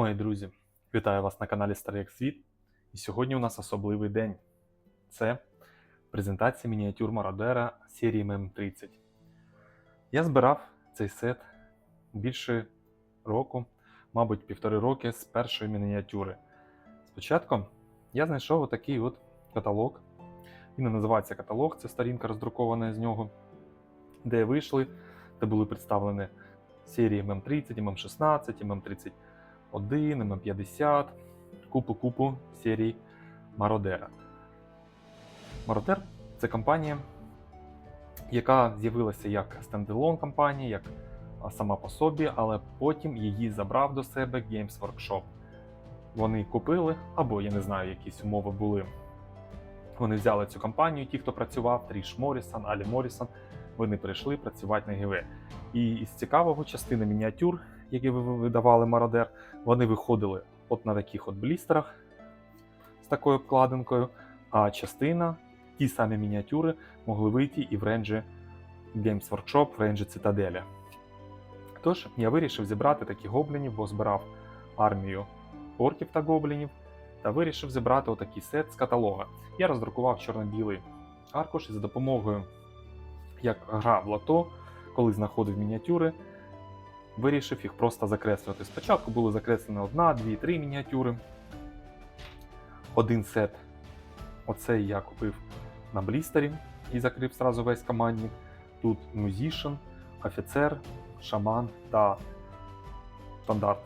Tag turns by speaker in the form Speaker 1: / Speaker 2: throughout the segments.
Speaker 1: Мої друзі, вітаю вас на каналі Старий Світ. І сьогодні у нас особливий день. Це презентація мініатюр Мародера серії ММ30. Я збирав цей сет більше року, мабуть, півтори роки з першої мініатюри. Спочатку я знайшов отакий от каталог. Він не називається каталог, це сторінка роздрукована з нього, де вийшли, де були представлені серії ММ30, ММ16, ММ30. 1, ММ50, купу-купу серій Мародера. Мародер це компанія, яка з'явилася як стендалон компанія, як сама по собі, але потім її забрав до себе Games Workshop. Вони купили, або я не знаю, якісь умови були. Вони взяли цю компанію, ті, хто працював, Тріш Морісон, Алі Морісон, вони прийшли працювати на ГВ. І із цікавого частини мініатюр, які ви- видавали Мародер, вони виходили от на таких от блістерах з такою обкладинкою, а частина, ті самі мініатюри, могли вийти і в ренджі Games Workshop, в ренджі Цитаделя. Тож я вирішив зібрати таких гоблінів, бо збирав армію орків та гоблінів, та вирішив зібрати отакий сет з каталога. Я роздрукував чорно-білий аркуш і за допомогою, як гра в лото, коли знаходив мініатюри, вирішив їх просто закреслювати. Спочатку були закреслені одна, дві, три мініатюри. Один сет. Оцей я купив на блістері і закрив зразу весь командник. Тут мюзішн, офіцер, шаман та стандарт.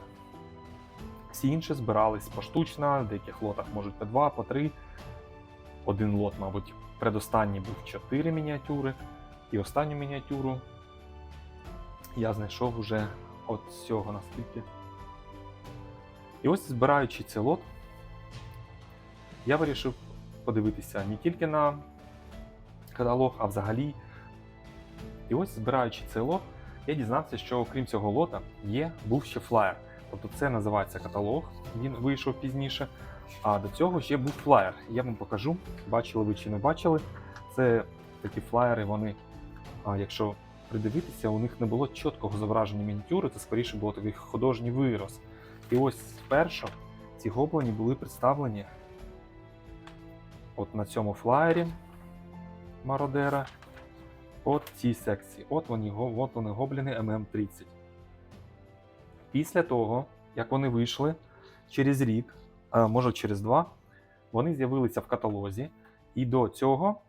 Speaker 1: Всі інші збирались поштучно, в деяких лотах можуть по два, по три. Один лот, мабуть, предостанній був 4 мініатюри, і останню мініатюру я знайшов уже от цього наскільки. І ось збираючи цей лот, я вирішив подивитися не тільки на каталог, а взагалі. І ось збираючи цей лот, я дізнався, що окрім цього лота є був ще флаєр. Тобто це називається каталог, він вийшов пізніше. А до цього ще був флаєр. Я вам покажу, бачили ви чи не бачили. Це такі флаєри, вони, якщо придивитися, у них не було чіткого зображення мініатюри, це скоріше було такий художній вираз. І ось спершу ці гоблині були представлені от на цьому флаєрі Мародера, от цій секції. От вони, от вони гобліни ММ30. Після того, як вони вийшли через рік, а може через два, вони з'явилися в каталозі, і до цього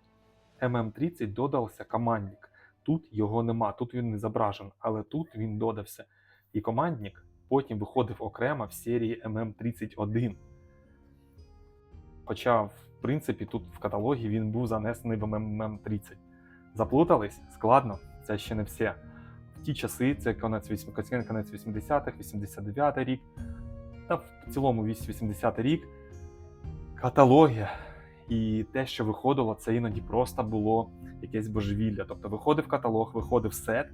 Speaker 1: ММ30 додався командник. Тут його нема, тут він не зображен, але тут він додався. І командник потім виходив окремо в серії ММ31. Хоча, в принципі, тут в каталогі він був занесений в ММ30. Заплутались? Складно, це ще не все. В ті часи, це конець, вісім- 80-х, 89-й рік, та в цілому вісь 80 рік, каталоги і те, що виходило, це іноді просто було якесь божевілля. Тобто виходив каталог, виходив сет,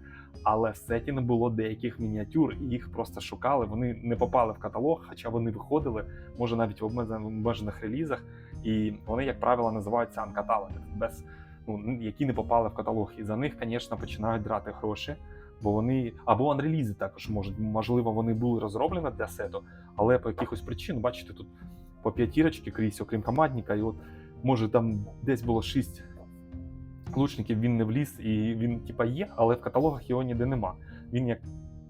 Speaker 1: але в сеті не було деяких мініатюр, і їх просто шукали. Вони не попали в каталог, хоча вони виходили, може навіть в обмежен- обмежених релізах, і вони, як правило, називаються uncataloged, без ну, які не попали в каталог. І за них, звісно, починають драти гроші. Бо вони або анрелізи також можуть, можливо, вони були розроблені для сету, але по якихось причинам, бачите, тут по п'ятірочки крізь, окрім командника, і от може там десь було шість лучників, він не вліз, і він типа є, але в каталогах його ніде нема. Він як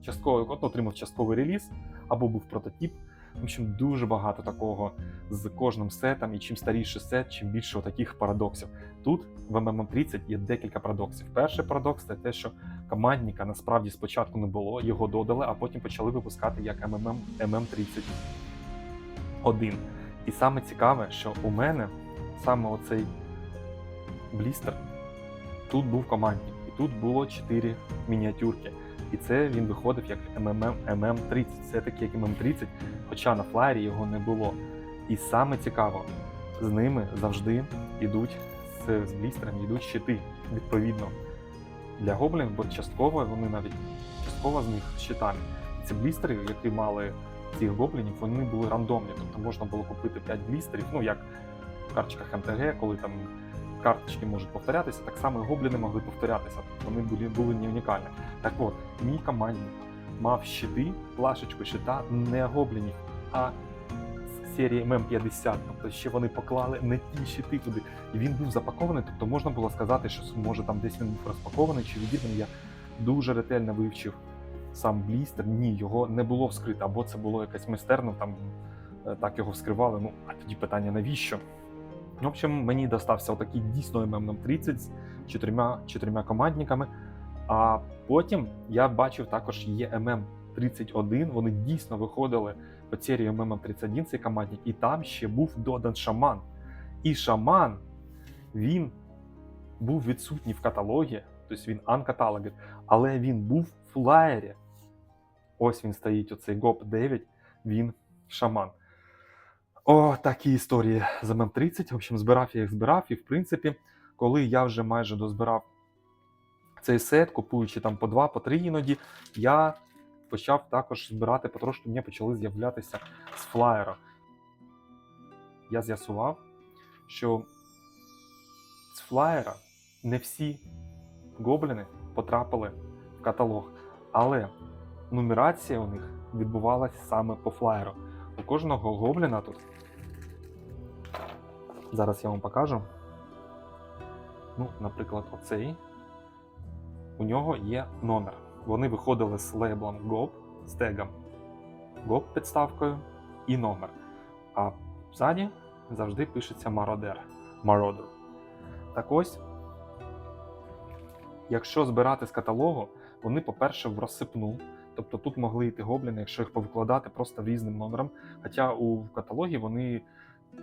Speaker 1: частково от, отримав частковий реліз або був прототип. В общем, дуже багато такого з кожним сетом, і чим старіший сет, чим більше таких парадоксів. Тут в ММ30 є декілька парадоксів. Перший парадокс це те, що командника насправді спочатку не було, його додали, а потім почали випускати як МММ ММ31. І саме цікаве, що у мене саме оцей блістер тут був командник, і тут було 4 мініатюрки. І це він виходив як МММ ММ30. Це таки як ММ30, хоча на флаєрі його не було. І саме цікаво, з ними завжди йдуть з, з блістерами, йдуть щити, відповідно. Для гоблінів, бо частково вони навіть частково з них щитами. Ці блістери, які мали цих гоблінів, вони були рандомні. Тобто можна було купити 5 блістерів, ну як в карточках МТГ, коли там карточки можуть повторятися, так само і гобліни могли повторятися. Тобто вони були, були не унікальні. Так от, мій командник мав щити, плашечку щита не гоблінів, а з серії ММ50. Тобто ще вони поклали не ті щити туди. І він був запакований, тобто можна було сказати, що може там десь він був розпакований чи відірваний. Я дуже ретельно вивчив сам блістер. Ні, його не було вскрито, або це було якесь майстерно, там е, так його вскривали. Ну, а тоді питання навіщо? В общем, мені достався отакий дійсно ММ30 з чотирма, чотирма командниками. А потім я бачив також є ММ31. Вони дійсно виходили по серії ММ31 цей командник, і там ще був додан шаман. І шаман він був відсутній в каталогі, тобто він uncataloged, але він був в флаєрі. Ось він стоїть, оцей ГОП 9, він шаман. О, такі історії з ММ30. В общем, збирав я їх збирав, і в принципі, коли я вже майже дозбирав цей сет, купуючи там по два, по три іноді, я почав також збирати потрошки, мені почали з'являтися з флаєра. Я з'ясував, що з флаєра не всі гобліни потрапили в каталог, але нумерація у них відбувалася саме по флаєру. У кожного гобліна тут. Зараз я вам покажу. Ну, наприклад, оцей. У нього є номер. Вони виходили з лейблом GOP, з тегом GOP підставкою і номер. А ззаді завжди пишеться Marauder. Marauder. Так ось, якщо збирати з каталогу, вони, по-перше, в розсипну. Тобто тут могли йти гобліни, якщо їх повикладати просто різним номерам. Хоча у каталогі вони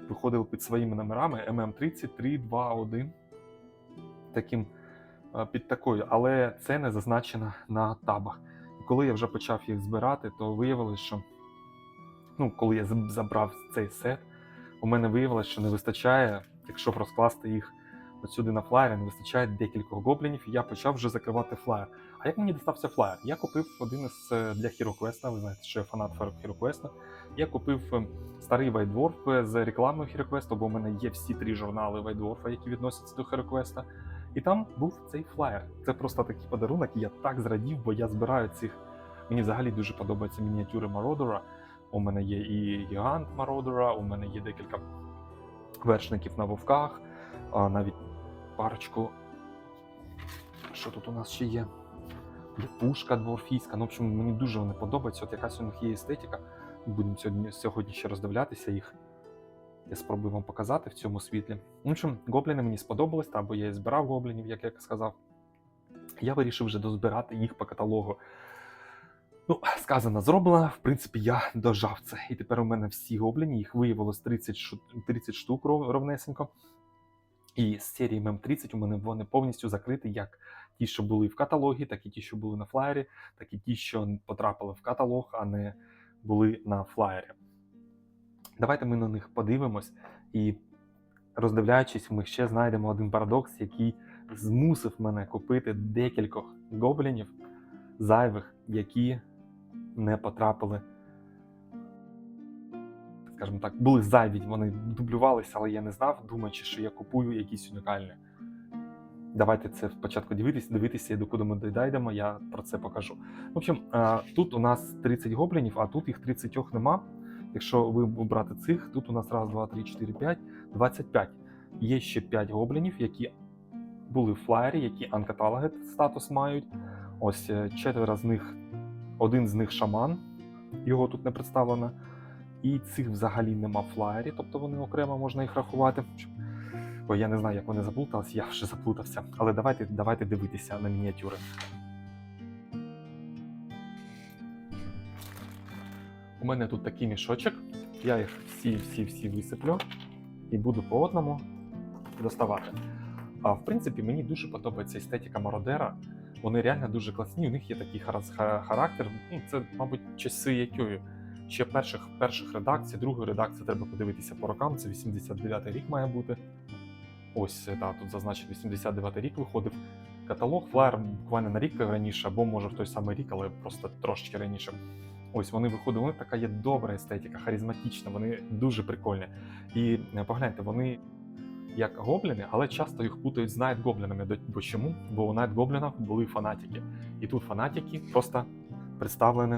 Speaker 1: виходили під своїми номерами MM30, 3, 2, 1. Таким під такою, але це не зазначено на табах. І коли я вже почав їх збирати, то виявилось, що ну, коли я забрав цей сет, у мене виявилось, що не вистачає, якщо розкласти їх от сюди на флаєрі, не вистачає декількох гоблінів, і я почав вже закривати флаєр. А як мені достався флаєр? Я купив один із е, для HeroQuest, ви знаєте, що я фанат HeroQuest. Я купив е, старий Dwarf е, з рекламою HeroQuest, бо у мене є всі три журнали Dwarf, які відносяться до HeroQuest. І там був цей флаєр. Це просто такий подарунок, і я так зрадів, бо я збираю цих. Мені взагалі дуже подобаються мініатюри Мародера. У мене є і гігант Мародера, у мене є декілька вершників на вовках, навіть парочку. Що тут у нас ще є? Пушка дворфійська. Ну, в общем, мені дуже вони подобаються. От якась у них є естетика. Будемо сьогодні, сьогодні ще роздивлятися їх. Я спробую вам показати в цьому світлі. В общем, гобліни мені сподобались, та, бо я і збирав гоблінів, як я сказав. Я вирішив вже дозбирати їх по каталогу. Ну, сказано, зроблено. В принципі, я дожав це. І тепер у мене всі гобліні, їх виявилось 30, 30 штук ров- ровнесенько. І з серії ММ30 у мене вони повністю закриті, як ті, що були в каталогі, так і ті, що були на флаєрі, так і ті, що потрапили в каталог, а не були на флаєрі. Давайте ми на них подивимось і, роздивляючись, ми ще знайдемо один парадокс, який змусив мене купити декількох гоблінів зайвих, які не потрапили. Скажімо так, були зайві, вони дублювалися, але я не знав, думаючи, що я купую якісь унікальні. Давайте це спочатку дивитися, дивитися, і докуди ми дійдемо, я про це покажу. В общем, е, тут у нас 30 гоблінів, а тут їх 30 нема. Якщо ви брати цих, тут у нас раз, два, три, чотири, п'ять, 25. Є ще 5 гоблінів, які були в флаєрі, які uncataloged статус мають. Ось е, четверо з них, один з них шаман, його тут не представлено. І цих взагалі нема флаєрі, тобто вони окремо можна їх рахувати. Бо я не знаю, як вони заплутались, я вже заплутався. Але давайте, давайте дивитися на мініатюри. У мене тут такий мішочок. Я їх всі-всі-всі висиплю і буду по одному доставати. А в принципі, мені дуже подобається естетика Мародера. Вони реально дуже класні. У них є такий характер. Ну, це, мабуть, часи якої. Ще перших, перших редакцій, другої редакції треба подивитися по рокам. Це 89 рік має бути. Ось та, тут зазначено 89 рік виходив. Каталог флаєр буквально на рік раніше, або може в той самий рік, але просто трошечки раніше. Ось вони виходили. Них така є добра естетика, харизматична, вони дуже прикольні. І е, погляньте, вони як гобліни, але часто їх путають з найт-гоблінами. Бо чому? Бо у найт-гоблінах були фанатики. І тут фанатики просто представлені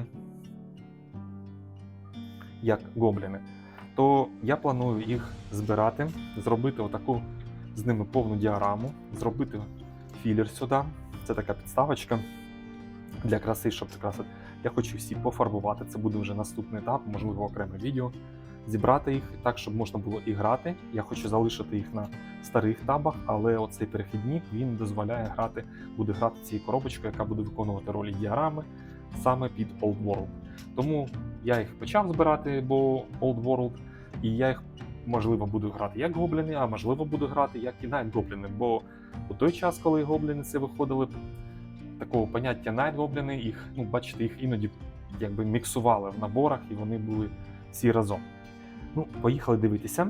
Speaker 1: як гобліни, то я планую їх збирати, зробити отаку з ними повну діараму, зробити філер сюди. Це така підставочка для краси, щоб прикрасити. Я хочу всі пофарбувати. Це буде вже наступний етап, можливо, окреме відео. Зібрати їх так, щоб можна було і грати. Я хочу залишити їх на старих табах, але оцей перехідник він дозволяє грати, буде грати цією коробочкою, яка буде виконувати ролі діарами саме під Old World. Тому я їх почав збирати, бо Old World, і я їх можливо буду грати як гобліни, а можливо буду грати як і Night гобліни. Бо у той час, коли гобліни це виходили, такого поняття Night гобліни, їх, ну, бачите, їх іноді якби міксували в наборах, і вони були всі разом. Ну, поїхали дивитися.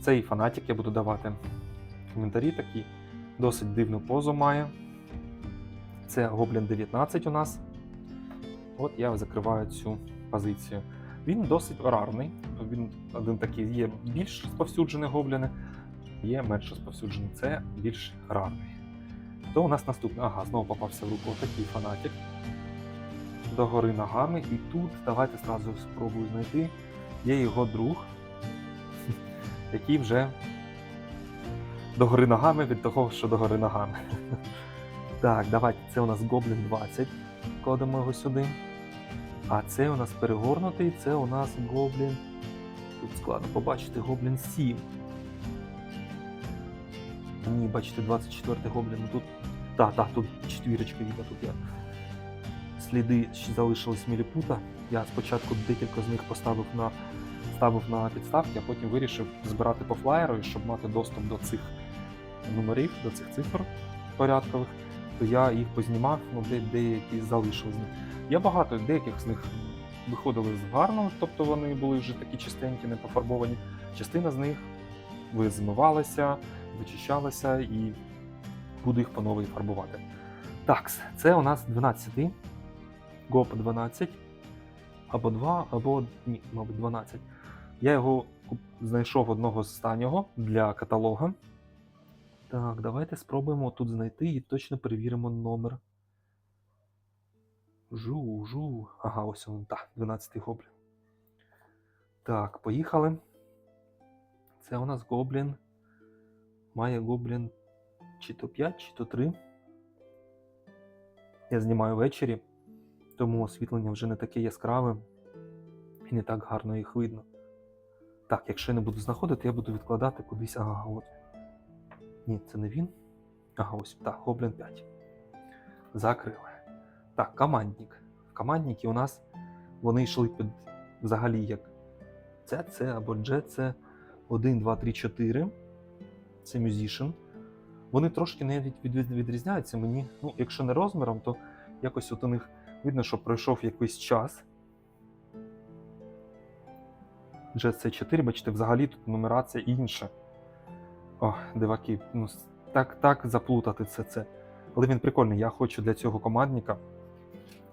Speaker 1: Цей фанатик я буду давати коментарі такі. Досить дивну позу має. Це Гоблін 19 у нас. От я закриваю цю позицію. Він досить рарний. Він один такий є більш розповсюджений гобліни, є менш розповсюджений. Це більш рарний. То у нас наступний. Ага, знову попався в руку такий фанатик. Догори ногами. І тут давайте зразу спробую знайти. Є його друг, який вже догори ногами від того, що догори ногами. Так, давайте, це у нас Гоблін 20. Кладемо його сюди. А це у нас перегорнутий, це у нас Гоблін. Тут складно побачити Гоблін 7. Ні, бачите, 24 Гоблін. Тут. Так, так, тут четвірочка віда, тут я. Сліди залишились міліпута. Я спочатку декілька з них поставив на, ставив на підставки, а потім вирішив збирати по флаєру, щоб мати доступ до цих номерів, до цих цифр порядкових, то я їх познімав, ну, де, деякі залишив з них. Я багато деяких з них виходили з гарно, тобто вони були вже такі чистенькі, не пофарбовані. Частина з них ви змивалася, вичищалася і буду їх по новій фарбувати. Так, це у нас 12-й. ГОП 12. Або 2, або ні, мабуть, 12. Я його знайшов одного з останнього для каталога. Так, давайте спробуємо тут знайти і точно перевіримо номер. Жу, жу. Ага, ось він, так, 12-й гоблін. Так, поїхали. Це у нас гоблін. Має гоблін чи то 5, чи то 3. Я знімаю ввечері, тому освітлення вже не таке яскраве і не так гарно їх видно. Так, якщо я не буду знаходити, я буду відкладати кудись. Ага, от. Ні, це не він. Ага, ось так, Гоблін 5. Закрили. Так, командник. Командники у нас вони йшли під взагалі як це або G, це 1, 2, 3, 4. Це Musician. Вони трошки навіть від, від, відрізняються мені. Ну, якщо не розміром, то якось от у них видно, що пройшов якийсь час. GC4, бачите, взагалі тут нумерація інша. О, диваки, ну так, так заплутати це це. Але він прикольний. Я хочу для цього командника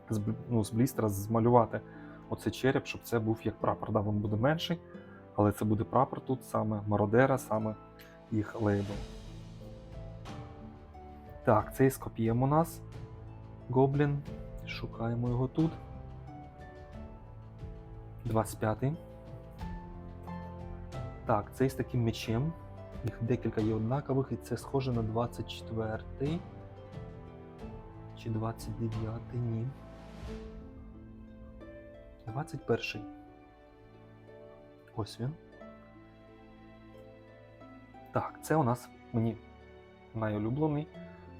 Speaker 1: з, ну, з блістера змалювати оцей череп, щоб це був як прапор. Да, він буде менший, але це буде прапор тут саме Мародера, саме їх лейбл. Так, цей з копієм у нас. Гоблін. Шукаємо його тут. 25-й. Так, цей з таким мечем. Їх декілька є однакових, і це схоже на 24-й. Чи 29-й? Ні. 21-й. Ось він. Так, це у нас мені найулюблений.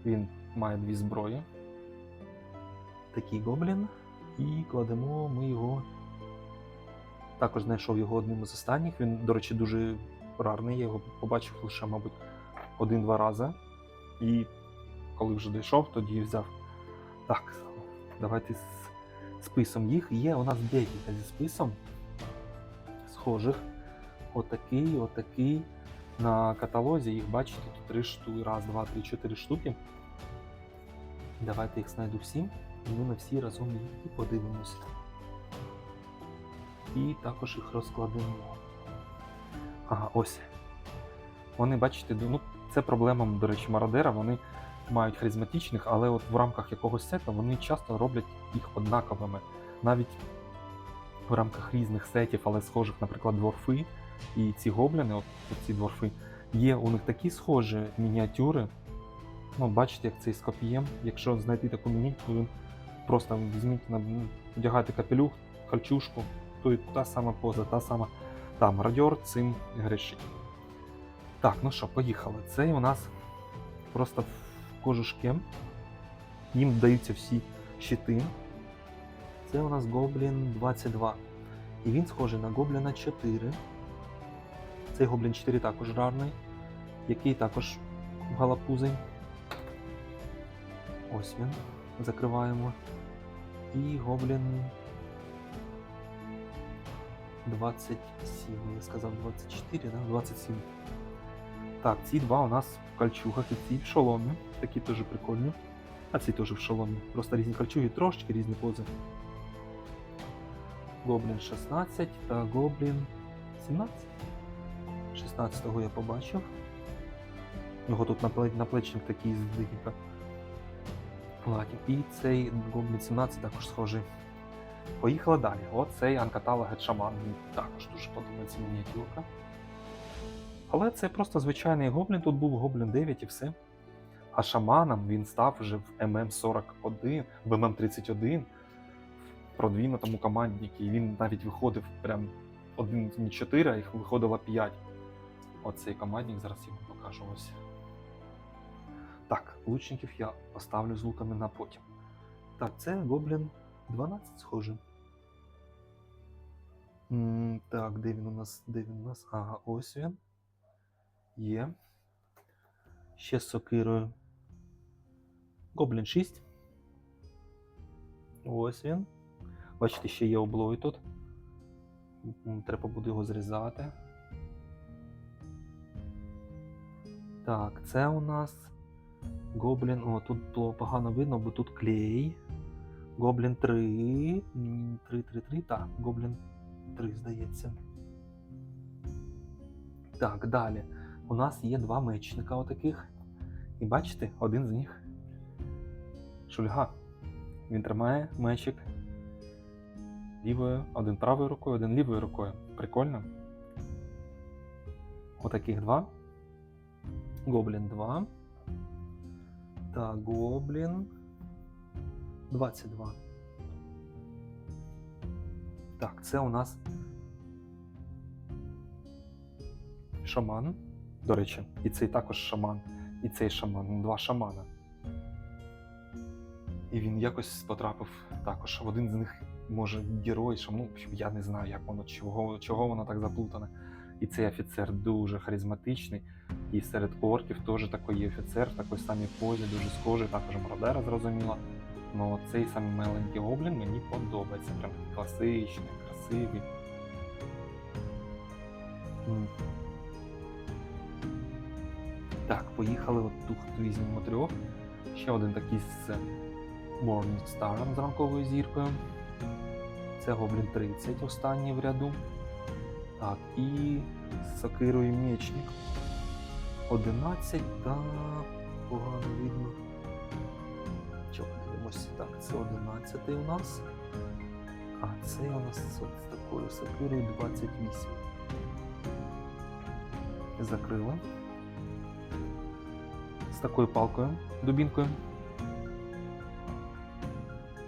Speaker 1: Він має дві зброї. Такий гоблін. І кладемо ми його. Також знайшов його одним із останніх. Він, до речі, дуже рарний. Я його побачив лише, мабуть, один-два рази. І коли вже дійшов, тоді взяв. Так, давайте з списом їх. Є у нас декілька зі списом схожих. Отакий, отакий. На каталозі їх бачите тут три штуки. Раз, два, три, чотири штуки. Давайте їх знайду всі. І ми на всі разом їх і подивимося. І також їх розкладемо. Ага, ось. Вони, бачите, ну, це проблема, до речі, мародера. Вони мають харизматичних, але от в рамках якогось сета вони часто роблять їх однаковими. Навіть в рамках різних сетів, але схожих, наприклад, дворфи. І ці гобліни, от, ці дворфи, є у них такі схожі мініатюри. Ну, бачите, як цей з копієм. Якщо знайти таку мініатюру, просто візьміть, на- ну, одягайте капелюх, кольчушку, то і та сама поза, та сама. Там мародьор цим грішить. Так, ну що, поїхали. Цей у нас просто в кожушки. Їм даються всі щити. Це у нас Гоблін 22. І він схожий на Гобліна 4. Цей Гоблін 4 також рарний, який також галапузий. Ось він. Закриваємо. І Гоблін 27, я сказав 24, да? 27. Так, ці два у нас в кольчугах і ці в шоломі. Такі теж прикольні. А ці теж в шоломі. Просто різні кольчуги, трошечки різні пози. Гоблін 16 та Гоблін 17. 16-го я побачив. Його тут напле- наплечник такий з декілька платів. І цей Гоблін 17 також схожий. Поїхали далі. Оцей Анкатала Гетшаман. Мені також дуже подобається мініатюрка. Але це просто звичайний гоблін. Тут був гоблін 9 і все. А шаманом він став вже в ММ41, в ММ31 в продвинутому команднику. І він навіть виходив прям один не 4, а їх виходило 5. Оцей командник, зараз я вам покажу ось. Так, лучників я поставлю з луками на потім. Так, це гоблін 12 схоже. Так, де він у нас? Де він у нас? Ага, ось він. Є. Ще з сокирою. Гоблін 6. Ось він. Бачите, ще є облой тут. Треба буде його зрізати. Так, це у нас Гоблін. О, тут було погано видно, бо тут клей. Гоблін 3. 3, 3, 3. Так, Гоблін 3, здається. Так, далі. У нас є два мечника отаких. І бачите, один з них шульга. Він тримає мечик лівою, один правою рукою, один лівою рукою. Прикольно. Отаких два. Гоблін 2. Та Гоблін 22. Так, це у нас шаман. До речі, і цей також шаман, і цей шаман. Ну, Два шамана. І він якось потрапив також. Один з них може герой, що, ну, я не знаю, як воно, чого, чого воно так заплутане. І цей офіцер дуже харизматичний. І серед орків теж такий офіцер в такій самій позі, дуже схожий, також Мародера, зрозуміло. Ну цей самий маленький гоблін мені подобається. Прям класичний, красивий. Так, поїхали. От тут візьмемо трьох. Ще один такий з Morning Star з ранковою зіркою. Це Гоблін 30, останній в ряду. Так, і з сокирою мечник. 11 та погано видно. Що подивимося? Так, це 11 у нас. А це у нас з такою сокирою 28. Закрили. З такою палкою, дубінкою.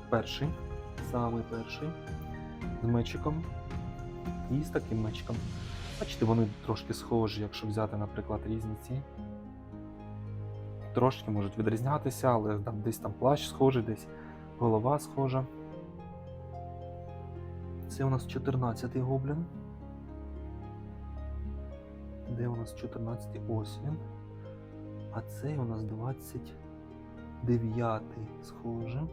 Speaker 1: Перший, самий перший. З мечиком. І з таким мечиком. Бачите, вони трошки схожі, якщо взяти, наприклад, різні ці. Трошки можуть відрізнятися, але там, десь там плащ схожий, десь голова схожа. Це у нас 14-й гоблін. Де у нас 14-й? Ось. А цей у нас 29-й схоже.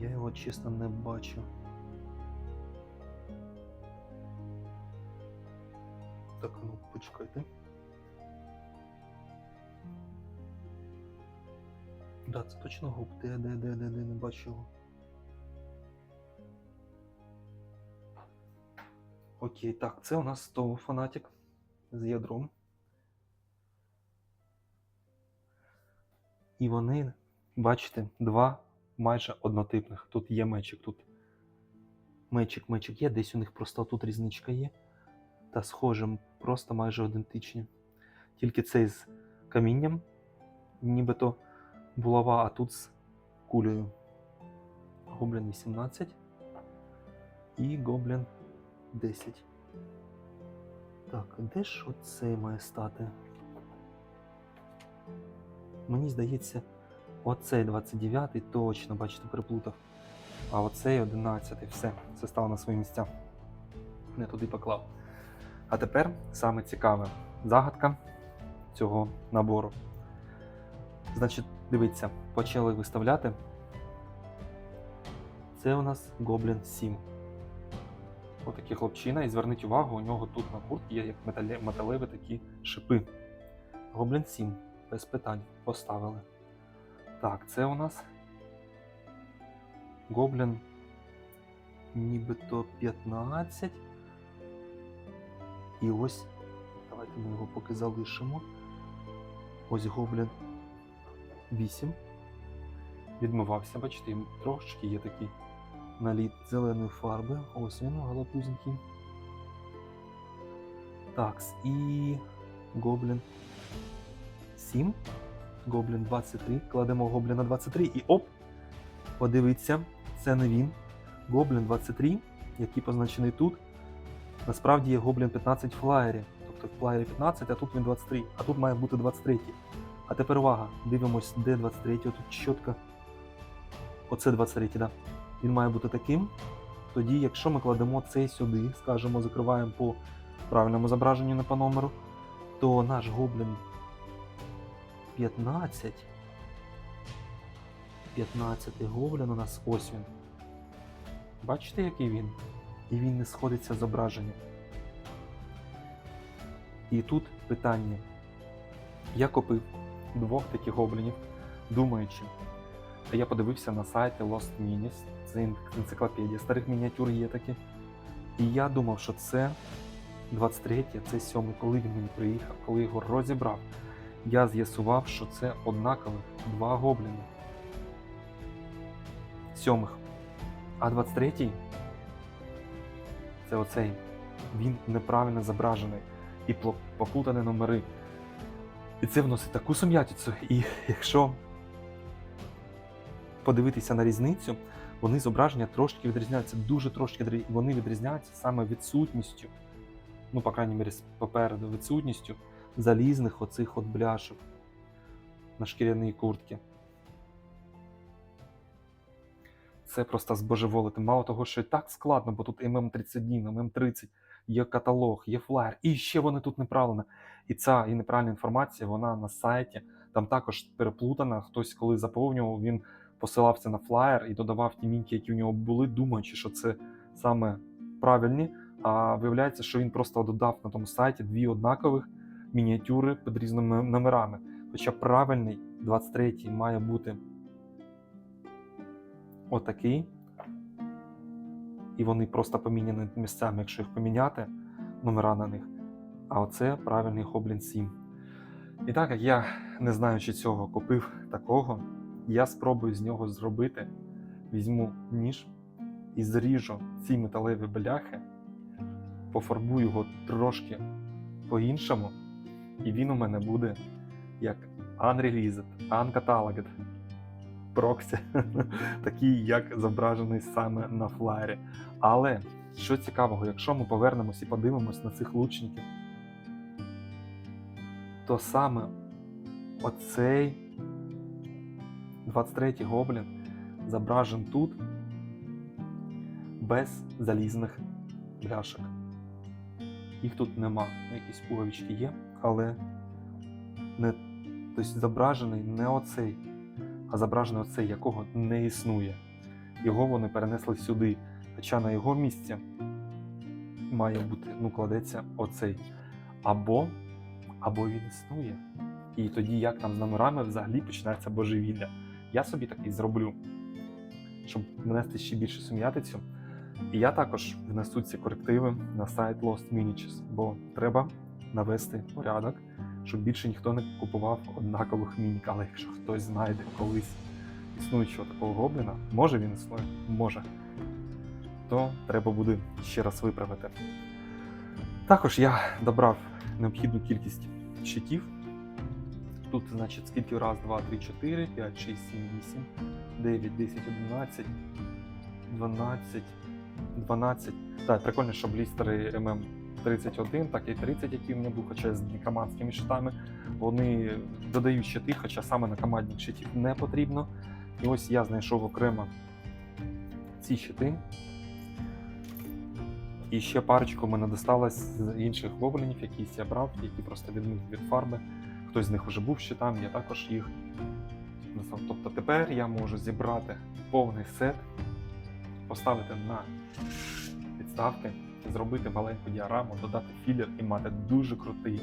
Speaker 1: Я його чесно не бачу. Так, ну почекайте. Да, це точно губ. Де, де, де, де, де, не бачу його. Окей, так, це у нас знову фанатик з ядром. І вони, бачите, два майже однотипних. Тут є мечик, тут Мечик, мечик є, десь у них просто тут різничка є. Та схожим, просто майже ідентичні. Тільки цей з камінням, нібито булава, а тут з кулею. Гоблін 18 і гоблін 10. Так, де ж оцей має стати? Мені здається, оцей 29-й точно, бачите, переплутав. А оцей 11-й. Все, це стало на свої місця. Не туди поклав. А тепер саме цікаве загадка цього набору. Значить, дивіться, почали виставляти. Це у нас Гоблін 7. Отакий хлопчина, і зверніть увагу, у нього тут на куртці є як металеві такі шипи. Гоблін 7, без питань, поставили. Так, це у нас Гоблін нібито 15. І ось, давайте ми його поки залишимо. Ось Гоблін 8. Відмивався, бачите, трошечки є такий наліт зеленої фарби. Ось він, галапузенький. Так, і Гоблін 7. Гоблін 23. Кладемо Гобліна 23 і оп! Подивіться, це не він. Гоблін 23, який позначений тут. Насправді є Гоблін 15 в флаєрі. Тобто в флаєрі 15, а тут він 23. А тут має бути 23. А тепер увага, дивимось, де 23, тут чітко. Оце 23, так. Да. Він має бути таким. Тоді, якщо ми кладемо цей сюди, скажімо, закриваємо по правильному зображенню не по номеру, то наш гоблін 15. 15 гоблін у нас ось він. Бачите, який він? І він не сходиться з зображенням. І тут питання. Я купив двох таких гоблінів, думаючи. Та я подивився на сайті Lost Minis, це ен- енциклопедія старих мініатюр є такі. І я думав, що це 23, це 7, коли він мені приїхав, коли його розібрав. Я з'ясував, що це однакових два гобліни. Сьомих. А 23 це оцей. Він неправильно зображений і поплутані номери. І це вносить таку сум'ятицю. І якщо подивитися на різницю, вони зображення трошки відрізняються, дуже трошки вони відрізняються саме відсутністю, ну, по крайній мірі, попереду, відсутністю залізних оцих от бляшок на шкіряній куртці. Це просто збожеволити. Мало того, що і так складно, бо тут ММ31, ММ30, є каталог, є флаєр, і ще вони тут неправильно. І ця і неправильна інформація, вона на сайті, там також переплутана. Хтось, коли заповнював, він посилався на флаєр і додавав ті мінки, які у нього були, думаючи, що це саме правильні. А виявляється, що він просто додав на тому сайті дві однакових мініатюри під різними номерами. Хоча правильний 23-й має бути отакий. І вони просто поміняні місцями, якщо їх поміняти, номера на них. А оце правильний Хоблін 7. І так як я, не знаючи цього, купив такого, я спробую з нього зробити, візьму ніж і зріжу ці металеві бляхи, пофарбую його трошки по-іншому, і він у мене буде як Unreleased, Uncatalogued проксі, такий, як зображений саме на флаєрі. Але що цікавого, якщо ми повернемось і подивимось на цих лучників, то саме оцей 23-й гоблін зображен тут без залізних бляшок. Їх тут нема. Якісь пуговички є, але не, тобто зображений не оцей, а зображений оцей, якого не існує. Його вони перенесли сюди. Хоча на його місці має бути, ну, кладеться оцей. Або, або він існує. І тоді, як там з номерами взагалі починається божевілля. Я собі такий зроблю, щоб внести ще більше сум'ятицю. І я також внесу ці корективи на сайт Lost Miniatures, бо треба навести порядок, щоб більше ніхто не купував однакових мінік. Але якщо хтось знайде колись існуючого такого гобліна, може він існує, може, то треба буде ще раз виправити. Також я добрав необхідну кількість щитів. Тут, значить, скільки раз, 2, 3, 4, 5, 6, 7, 8, 9, 10, 11, 12, 12. Так, прикольно, що блістери ММ31, так і 30, які в мене був, хоча з некроманськими щитами. Вони додають щити, хоча саме на командних щитів не потрібно. І ось я знайшов окремо ці щити. І ще парочку мене досталось з інших гоблінів, якісь я брав, які просто відмив від фарби. Хтось з них вже був щитам, я також їх. Тобто тепер я можу зібрати повний сет, поставити на підставки, зробити маленьку діараму, додати філер і мати дуже крутий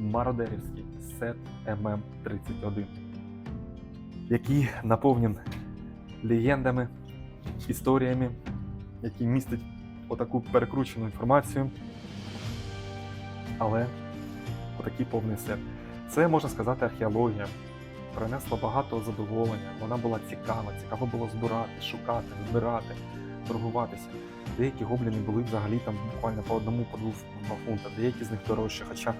Speaker 1: мародерівський сет ММ31, який наповнен легендами, історіями, який містить отаку перекручену інформацію, але отакий повний сет. Це можна сказати археологія. Принесла багато задоволення. Вона була цікава, цікаво було збирати, шукати, збирати, торгуватися. Деякі гобліни були взагалі там буквально по одному, по двох два фунта, деякі з них дорожчі, хоча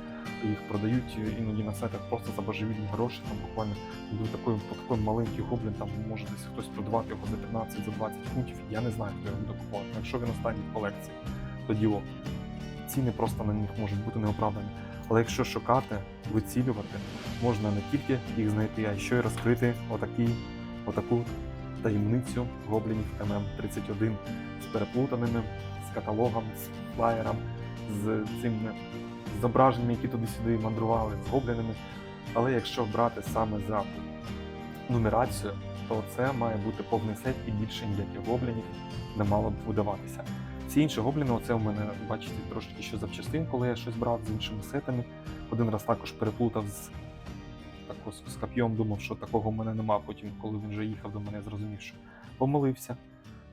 Speaker 1: їх продають іноді на сайтах просто за божевільні гроші. Там буквально був такий, по такий маленький гоблін, там може десь хтось продавати його за 15 за 20 фунтів. Я не знаю, хто його буде. Якщо він останній в колекції, тоді о, ціни просто на них можуть бути неоправдані. Але якщо шукати, вицілювати, можна не тільки їх знайти, а ще й розкрити отакий, отаку таємницю гоблінів ММ31 з переплутаними, з каталогом, з флаєром, з цими зображеннями, які туди-сюди мандрували, з гоблінами. Але якщо брати саме за нумерацію, то це має бути повний сет і більше ніяких гоблінів не мало б видаватися. Всі інші гобліни, оце у мене, бачите, трошки ще запчастин, коли я щось брав з іншими сетами. Один раз також переплутав з, з коп'єм, думав, що такого в мене нема. Потім, коли він вже їхав до мене, зрозумів, що помилився.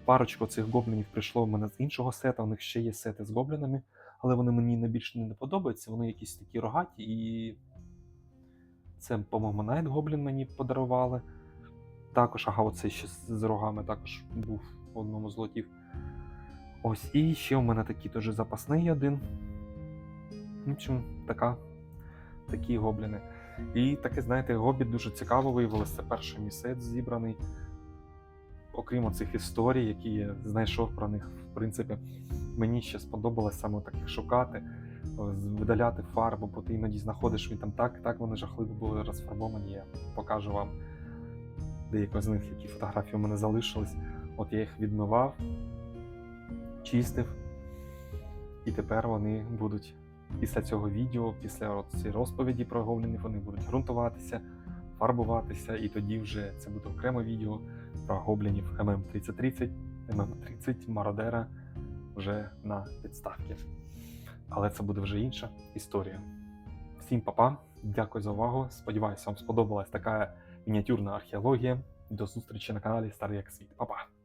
Speaker 1: Парочку цих гоблінів прийшло в мене з іншого сета. У них ще є сети з гоблінами, але вони мені найбільш не подобаються. Вони якісь такі рогаті, і це, по-моєму, Найт Гоблін мені подарували. Також, ага, оцей ще з рогами також був в одному з лотів. Ось, і ще у мене такий теж запасний один. В общем, така, такі гобліни. І таке, знаєте, гобі дуже цікаво виявилося. Це перший мій сет зібраний. Окрім оцих історій, які я знайшов про них, в принципі, мені ще сподобалось саме таких шукати, видаляти фарбу, бо ти іноді знаходиш він там так, так вони жахливо були розфарбовані. Я покажу вам деякі з них, які фотографії у мене залишились. От я їх відмивав, чистив, і тепер вони будуть після цього відео, після цієї розповіді про гоблінів, вони будуть ґрунтуватися, фарбуватися, і тоді вже це буде окреме відео про гоблінів ММ3030, ММ30 Мародера вже на підставці. Але це буде вже інша історія. Всім папа, дякую за увагу. Сподіваюся, вам сподобалась така мініатюрна археологія. До зустрічі на каналі Старий як світ. Па-па!